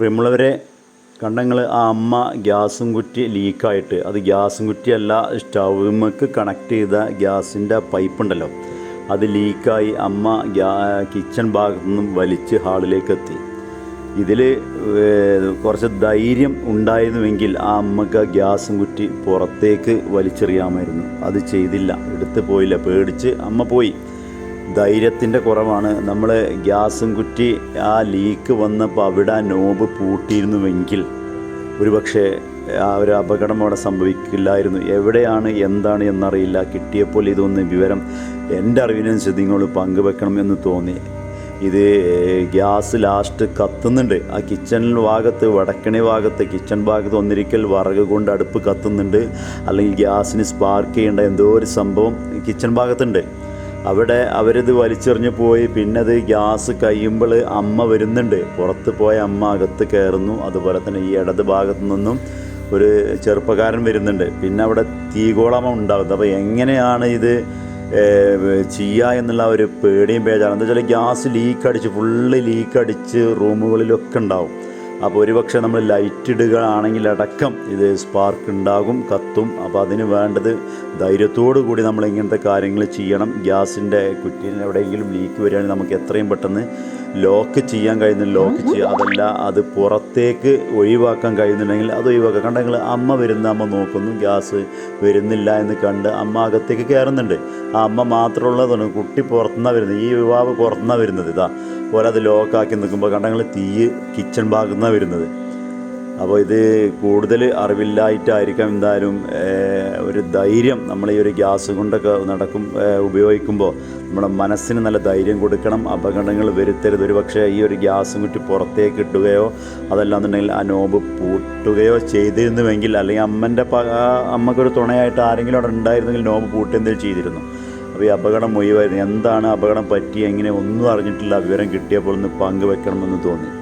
പ്രിയമുള്ളവരെ കണ്ടങ്ങൾ ആ അമ്മ ഗ്യാസും കുറ്റി ലീക്കായിട്ട്. അത് ഗ്യാസും കുറ്റിയല്ല സ്റ്റൗമക്ക് കണക്ട് ചെയ്ത ഗ്യാസിന്റെ പൈപ്പ് ഉണ്ടല്ലോ അത് ലീക്കായി അമ്മ കിച്ചൺ ഭാഗത്തു നിന്നും വലിച്ച് ഹാളിലേക്ക് എത്തി ഇതിൽ കുറച്ച് ധൈര്യം ഉണ്ടായിരുന്നുവെങ്കിൽ ആ അമ്മയ്ക്ക് ആ ഗ്യാസും കുറ്റി പുറത്തേക്ക് വലിച്ചെറിയാമായിരുന്നു. അത് ചെയ്തില്ല. എടുത്ത് പോയില്ല. പേടിച്ച് അമ്മ പോയി. ധൈര്യത്തിന്റെ കുറവാണ്. നമ്മൾ ഗ്യാസും കുറ്റി ആ ലീക്ക് വന്നപ്പോൾ അവിടെ ആ നോബ് പൂട്ടിയിരുന്നുവെങ്കിൽ ഒരുപക്ഷെ ആ ഒരു അപകടം അവിടെ സംഭവിക്കില്ലായിരുന്നു. എവിടെയാണ് എന്താണ് എന്നറിയില്ല. കിട്ടിയപ്പോൾ ഇതൊന്ന് വിവരം എന്റെ അറിവിനനുസരിച്ച് നിങ്ങൾ പങ്കുവെക്കണം എന്ന് തോന്നി. ഇത് ഗ്യാസ് ലാസ്റ്റ് കത്തുന്നുണ്ട്. ആ കിച്ചൺ ഭാഗത്ത് വടക്കണി ഭാഗത്ത് കിച്ചൺ ഭാഗത്ത് ഒന്നിരിക്കൽ വറക് കൊണ്ട് അടുപ്പ് കത്തുന്നുണ്ട്. അല്ലെങ്കിൽ ഗ്യാസിന് സ്പാർക്ക് ചെയ്യേണ്ട എന്തോ ഒരു സംഭവം കിച്ചൺ ഭാഗത്തുണ്ട്. അവിടെ അവരിത് വലിച്ചെറിഞ്ഞു പോയി. പിന്നത് ഗ്യാസ് കഴിയുമ്പോൾ അമ്മ വരുന്നുണ്ട്. പുറത്ത് പോയ അമ്മ അകത്ത് കയറുന്നു. അതുപോലെ തന്നെ ഈ ഇടത് ഭാഗത്തു നിന്നും ഒരു ചെറുപ്പക്കാരൻ വരുന്നുണ്ട്. പിന്നെ അവിടെ തീകോളമ ഉണ്ടാകുന്നത് അപ്പോൾ എങ്ങനെയാണ് ഇത് ചെയ്യുക എന്നുള്ള ഒരു പേടിയും പേജാണ് എന്താ വെച്ചാൽ ഗ്യാസ് ലീക്ക് അടിച്ച് ഫുള്ള് ലീക്ക് അടിച്ച് റൂമുകളിലൊക്കെ ഉണ്ടാവും. അപ്പോൾ ഒരുപക്ഷെ നമ്മൾ ലൈറ്റ് ഇടുകയാണെങ്കിൽ അടക്കം ഇത് സ്പാർക്ക് ഉണ്ടാകും കത്തും. അപ്പോൾ അതിന് വേണ്ടത് ധൈര്യത്തോടു കൂടി നമ്മൾ ഇങ്ങനത്തെ കാര്യങ്ങൾ ചെയ്യണം. ഗ്യാസിന്റെ കുറ്റിന് എവിടെയെങ്കിലും ലീക്ക് വരികയാണെങ്കിൽ നമുക്ക് എത്രയും പെട്ടെന്ന് ലോക്ക് ചെയ്യാൻ കഴിയുന്ന ലോക്ക് ചെയ്യുക അതല്ല അത് പുറത്തേക്ക് ഒഴിവാക്കാൻ കഴിയുന്നുണ്ടെങ്കിൽ അത് ഒഴിവാക്കുക കണ്ടെങ്കിൽ അമ്മ വരുന്ന അമ്മ നോക്കുന്നു. ഗ്യാസ് വരുന്നില്ല എന്ന് കണ്ട് അമ്മ അകത്തേക്ക് കയറുന്നുണ്ട്. ആ അമ്മ മാത്രമുള്ളതാണ്. കുട്ടി പുറത്തുനിന്നാണ് വരുന്നത്. ഈ യുവാവ് പുറത്തുനിന്നാണ് വരുന്നത്. ഇതാ അത് ലോക്കാക്കി നിൽക്കുമ്പോൾ കണ്ടങ്ങൾ തീ കിച്ചൺ ഭാഗത്തു നിന്നാണ് വരുന്നത്. അപ്പോൾ ഇത് കൂടുതൽ അറിവില്ലായിട്ടായിരിക്കാം എന്തായാലും ഒരു ധൈര്യം നമ്മൾ ഈ ഒരു ഗ്യാസ് കൊണ്ടൊക്കെ നടക്കും ഉപയോഗിക്കുമ്പോൾ നമ്മുടെ മനസ്സിന് നല്ല ധൈര്യം കൊടുക്കണം അപകടങ്ങൾ വരുത്തരുത്. ഒരു പക്ഷേ ഈ ഒരു ഗ്യാസും കുറ്റി പുറത്തേക്ക് ഇട്ടുകയോ അതല്ലാന്നുണ്ടെങ്കിൽ ആ നോബ് പൂട്ടുകയോ ചെയ്തിരുന്നുവെങ്കിൽ അല്ലെങ്കിൽ അമ്മന്റെ അമ്മക്കൊരു തുണയായിട്ട് ആരെങ്കിലും അവിടെ ഉണ്ടായിരുന്നെങ്കിൽ നോബ് പൂട്ടുകയും ചെയ്തിരുന്നു. അപ്പോൾ ഈ അപകടം ഒഴിവായിരുന്നു എന്താണ് അപകടം പറ്റി എങ്ങനെ ഒന്നും അറിഞ്ഞിട്ടില്ല. വിവരം കിട്ടിയപ്പോൾ ഒന്ന് പങ്കുവെക്കണമെന്ന് തോന്നി.